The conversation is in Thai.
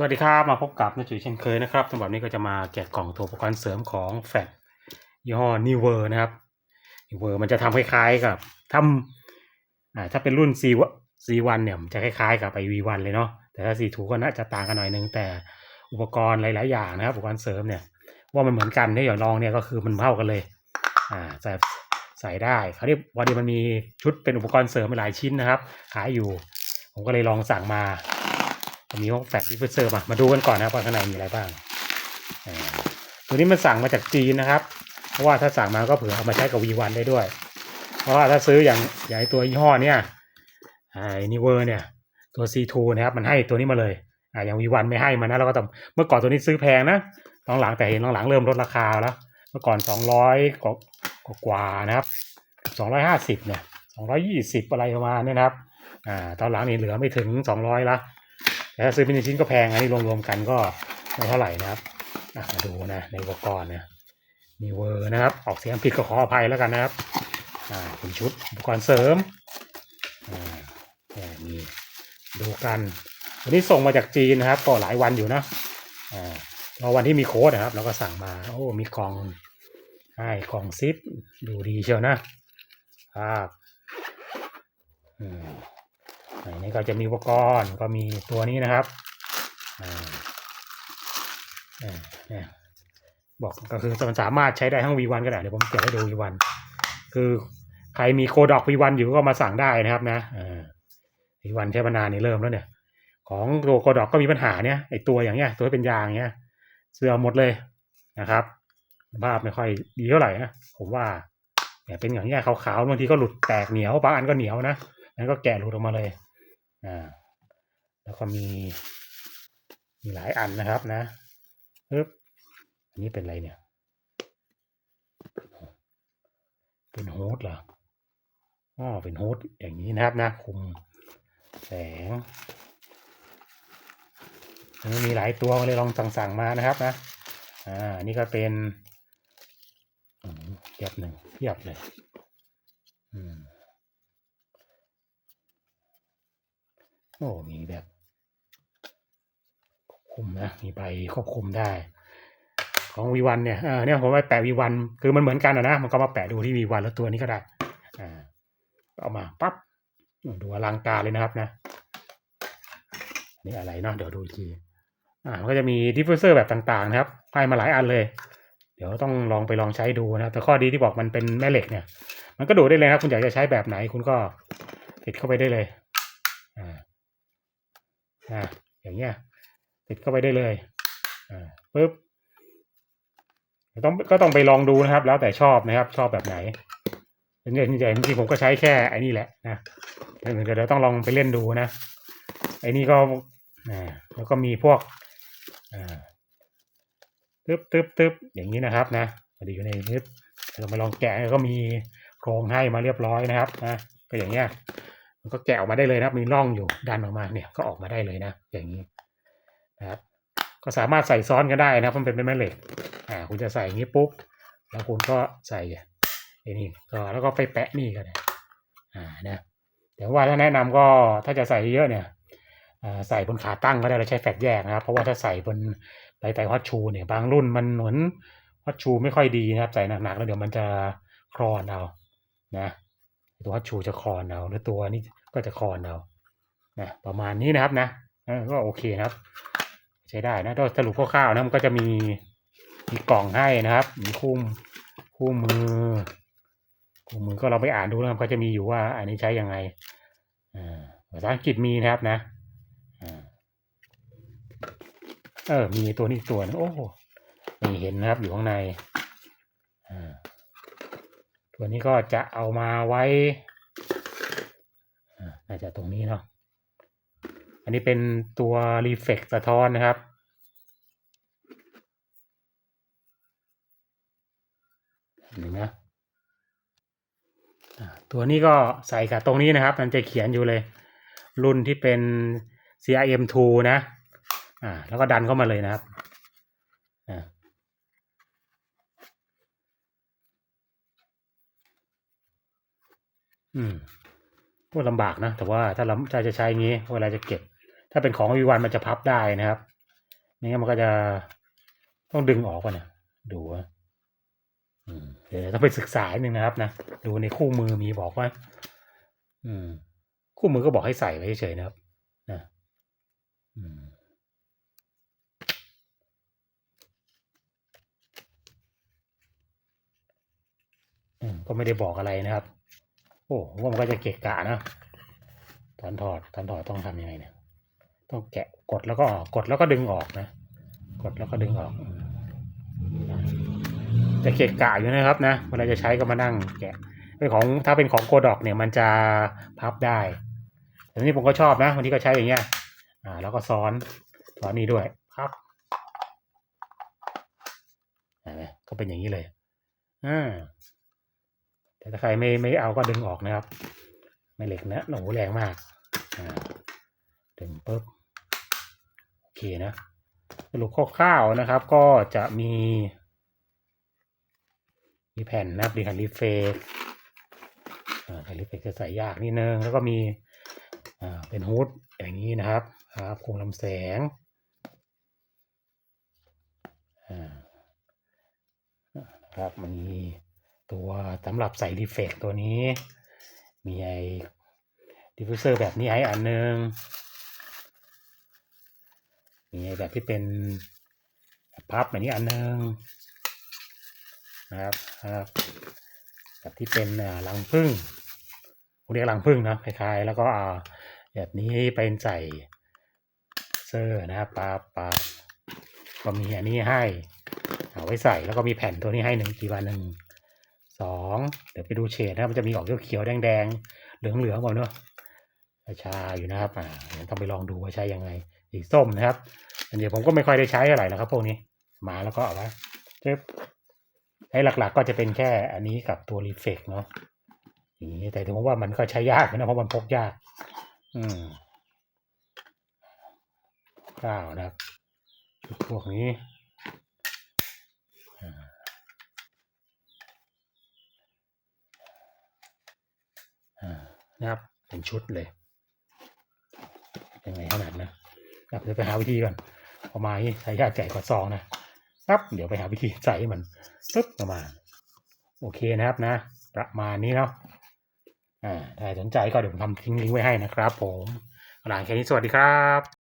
สวัสดีครับ มาพบกับนจุ๋ยเช่นเคยนะครับสำหรับนี้ก็จะมาแกะกล่องตัวอุปกรณ์เสริมของแฟลยี่ห้อนิเวอร์นะครับนิเวอร์มันจะทำคล้ายๆกับทำอ่าถ้าเป็นรุ่น C C1 เนี่ยมันจะคล้ายๆกับไอ V1 เลยเนาะแต่ถ้า C2 ก็น่าจะต่างกันหน่อยนึงแต่อุปกรณ์หลายๆอย่างนะครับอุปกรณ์เสริมเนี่ยว่ามันเหมือนกันเนี่ยอย่างลองเนี่ยก็คือมันเท่ากันเลยอ่าใส่ใส่ได้คราวนี้วันนี้มันมีชุดเป็นอุปกรณ์เสริมหลายชิ้นนะครับ ขายอยู่ ผมก็เลยลองสั่งมา มีพวกแฟลชดิฟเซอร์มามาดูกันก่อนนะครับว่าข้างในมีอะไรบ้างตัวนี้มันสั่งมาจากจีนนะครับ เพราะว่าถ้าสั่งมาก็เผื่อเอามาใช้กับ V1 ได้ด้วย เพราะว่าถ้าซื้ออย่างอย่างตัวยี่ห้อเนี่ยไอ้นิเวอร์เนี่ยตัว C2 นะครับมันให้ตัวนี้มาเลยอ่าอย่าง V1 ไม่ให้มานะเราก็ต้องเมื่อก่อนตัวนี้ซื้อแพงนะหลังๆแต่เห็นหลังๆเริ่มลดราคาแล้ว เมื่อก่อน 200กว่ากว่านะครับ 250เนี่ย220 อะไรประมาณเนี้นะครับอ่าตอนหลังนี่เหลือไม่ถึง 200ละ แต่ถ้าซื้อเป็นชิ้นก็แพงอันนี้รวมๆกันก็ไม่เท่าไหร่นะครับมาดูนะในอุปกรณ์นะมีเวอร์นะครับ ออกเสียงผิดก็ขออภัยแล้วกันนะครับอ่าเป็นชุดอุปกรณ์เสริมอ่านี่ยมีดูกันวันนี้ส่งมาจากจีนนะครับก็หลายวันอยู่นะอ่าพอวันที่มีโค้ดนะครับ เราก็สั่งมาโอ้มีกล่องให้กล่องซิปดูดีเชียวนะครับ อันนี้ก็จะมีอุปกรณ์ก็มีตัวนี้นะครับบอกก็คือมันสามารถใช้ได้ทั้ง V1 ก็ได้เดี๋ยวผมเก็บให้ดู V1 คือใครมีโคดอก V1 อยู่ก็มาสั่งได้นะครับนะ V1 ใช้มานานนี่เริ่มแล้วเนี่ย ของตัวโคดอกก็มีปัญหาเนี่ยไอตัวอย่างเงี้ยตัวที่เป็นยางเงี้ย เสื่อมหมดเลยนะครับภาพไม่ค่อยดีเท่าไหร่นะผมว่าเนี่ยเป็นอย่างเงี้ยขาวๆบางทีก็หลุดแตกเหนียวบางอันก็เหนียวนะนั้นก็แกะหลุดออกมาเลย อ่าแล้วก็มีมีหลายอันนะครับนะปึ๊บอันนี้เป็นอะไรเนี่ย เป็นโฮสเหรออ๋อเป็นโฮสอย่างนี้นะครับนะคุมแสงมันมีหลายตัวเลยลองสั่งๆมานะครับนะ อ่านนี่ก็เป็นเทียบหนึ่งเทียบเลย อืม โอ้มีแบบคุมนะมีใบควบคุมได้ ของ V1 เนี่ยเออเนี่ยผมไปแปะ V1 คือมันเหมือนกันอะนะมันก็มาแปะดูที่ V1 แล้วตัวนี้ก็ได้อ่าเอามาปั๊บดูอลังการเลยนะครับนะนี่อะไรเนาะเดี๋ยวดูทีอ่ามันก็จะมีดิฟฟิวเซอร์แบบต่างๆนะครับให้มาหลายอันเลย เดี๋ยวต้องลองไปลองใช้ดูนะครับ แต่ข้อดีที่บอกมันเป็นแม่เหล็กเนี่ย มันก็ดูดได้เลยครับ คุณอยากจะใช้แบบไหนคุณก็ติดเข้าไปได้เลยอ่า อ่าอย่างเงี้ยติดเข้าไปได้เลยอ่าปึ๊บต้องก็ต้องไปลองดูนะครับ แล้วแต่ชอบนะครับ ชอบแบบไหนเนี่ยจริงๆจริงผมก็ใช้แค่ไอ้นี่แหละนะเดี๋ยวเดี๋ยวต้องลองไปเล่นดูนะไอ้นี่ก็อ่าแล้วก็มีพวกอ่าตึ๊บตึ๊บตึ๊บอย่างนี้นะครับนะพอดีอยู่ในนึบเรามาลองแกะก็มีโครงให้มาเรียบร้อยนะครับนะก็อย่างเงี้ย มันก็แกะออกมาได้เลยนะครับ มีร่องอยู่ดันออกมาเนี่ยก็ออกมาได้เลยนะ อย่างนี้นะครับก็สามารถใส่ซ้อนกันได้นะมันเป็นแม่เหล็กอ่าคุณจะใส่อย่างนี้ปุ๊บแล้วคุณก็ใส่ไอ้นี่ก็แล้วก็ไปแปะนี่ก็ได้อ่านะแต่ว่าถ้าแนะนำก็ถ้าจะใส่เยอะเนี่ยอ่าใส่บนขาตั้งก็ได้เราใช้แฟลชแยกนะครับ เพราะว่าถ้าใส่บนไตไตฮอตชูเนี่ยบางรุ่นมันเหมือนฮอตชูไม่ค่อยดีนะครับ ใส่หนักๆแล้วเดี๋ยวมันจะคลอนเอานะ ตัวฮัตชูจะคอนเอาแล้วตัวนี้ก็จะคอนเอานะประมาณนี้นะครับนะก็โอเคนะครับ ใช้ได้นะก็สรุปคร่าวๆนะมันก็จะมีมีกล่องให้นะครับ มีคู่มคู่มือคู่มือก็เราไปอ่านดูนะครับก็จะมีอยู่ว่า อันนี้ใช้ยังไงอ่าภาษาอังกฤษมีนะครับนะเออมีตัวนี้ตัวนึงโอ้นี่เห็นนะครับอยู่ข้างใน ตัวนี้ก็จะเอามาไว้อ่าน่าจะตรงนี้เนาะอันนี้เป็นตัวรีเฟกสะท้อนนะครับหนึ่งนะตัวนี้ก็ใส่กับตรงนี้นะครับ มันจะเขียนอยู่เลย รุ่นที่เป็น CRM2 นะ อ่า แล้วก็ดันเข้ามาเลยนะครับ อืมพูดลำบากนะ แต่ว่าถ้าเราถ้าจะใช้งี้ เวลาจะเก็บ ถ้าเป็นของวีวันมันจะพับได้นะครับไม่มันก็จะต้องดึงออกก่อนนะดูว่าเดี๋ยวต้องไปศึกษาหนึ่งนะครับนะดูในคู่มือมีบอกว่า อืม คู่มือก็บอกให้ใส่ไว้เฉยๆนะครับ นะอืมก็ไม่ได้บอกอะไรนะครับ โอ้ว่ามันก็จะเกะกะนะตอนถอดตอนถอดต้องทำยังไงเนี่ย ต้องแกะกดแล้วก็ออกกดแล้วก็ดึงออกนะ กดแล้วก็ดึงออกจะเกะกะอยู่นะครับนะเวลาจะใช้ก็มานั่งแกะเป็นของถ้าเป็นของโกดอกเนี่ยมันจะพับได้แต่นี่ผมก็ชอบนะวันนี้ก็ใช้อย่างเงี้ย อ่า แล้วก็ซ้อนซ้อนนี้ด้วยพับเห็นไหมก็เป็นอย่างนี้เลยอ่า แต่ถ้าใครไม่ไม่เอาก็ดึงออกนะครับ ไม่เหล็กนะโอ้แรงมากดึงปุ๊บโอเคนะสรุปคร่าวๆนะครับ ก็จะมี มีแผ่นนะครับดีคันรีเฟกอ่าคันรีเฟกจะใส่ยากนิดนึงแล้วก็มีอ่าเป็นฮูดอย่างนี้นะครับครับโครงลำแสงครับมันมี ตัวสำหรับใส่รีเฟกตัวนี้ มีไอ้ดิฟฟิวเซอร์แบบนี้ให้อันหนึงมีไอ้แบบที่เป็นพับแบบนี้อันหนึงนะครับครับแบบที่เป็นรังผึ้งเรียกรังผึ้งนะคล้ายๆ แล้วก็อ่าแบบนี้เป็นใส่เซอร์นะครับปาปาก็มีอันนี้ให้เอาไว้ใส่แล้วก็มีแผ่นตัวนี้ให้หนึ่งกี่วันหนึ่ง สองเดี๋ยวไปดูเฉดนะครับ มันจะมีออกเขียวๆแดงๆ เหลืองๆก่อนเนอะชาอยู่นะครับอ่าต้องไปลองดูว่าใช้ยังไงสีส้มนะครับอันนี้ผมก็ไม่ค่อยได้ใช้อะไรนะครับพวกนี้ มาแล้วก็เอาไว้จึ๊บใช้หลักๆก็จะเป็นแค่อันนี้กับตัวรีเฟกเนาะอย่างนี้แต่ถึงว่ามันก็ใช้ยากนะเพราะมันพกยาก อืมเก้านะครับพวกนี้อ่าอ่า นะครับเป็นชุดเลยยังไงขนาดนะเดี๋ยวไปหาวิธีก่อนเออกมาใช้ยาใหญ่กว่าซองนะครับเดี๋ยวไปหาวิธีใส่ให้มันปึ๊บออกมา โอเคนะครับนะ ประมาณนี้เนาะอ่าถ้าสนใจก็เดี๋ยวผมทำทิ้งลิงก์ไว้ให้นะครับ ผมหลังแค่นี้สวัสดีครับ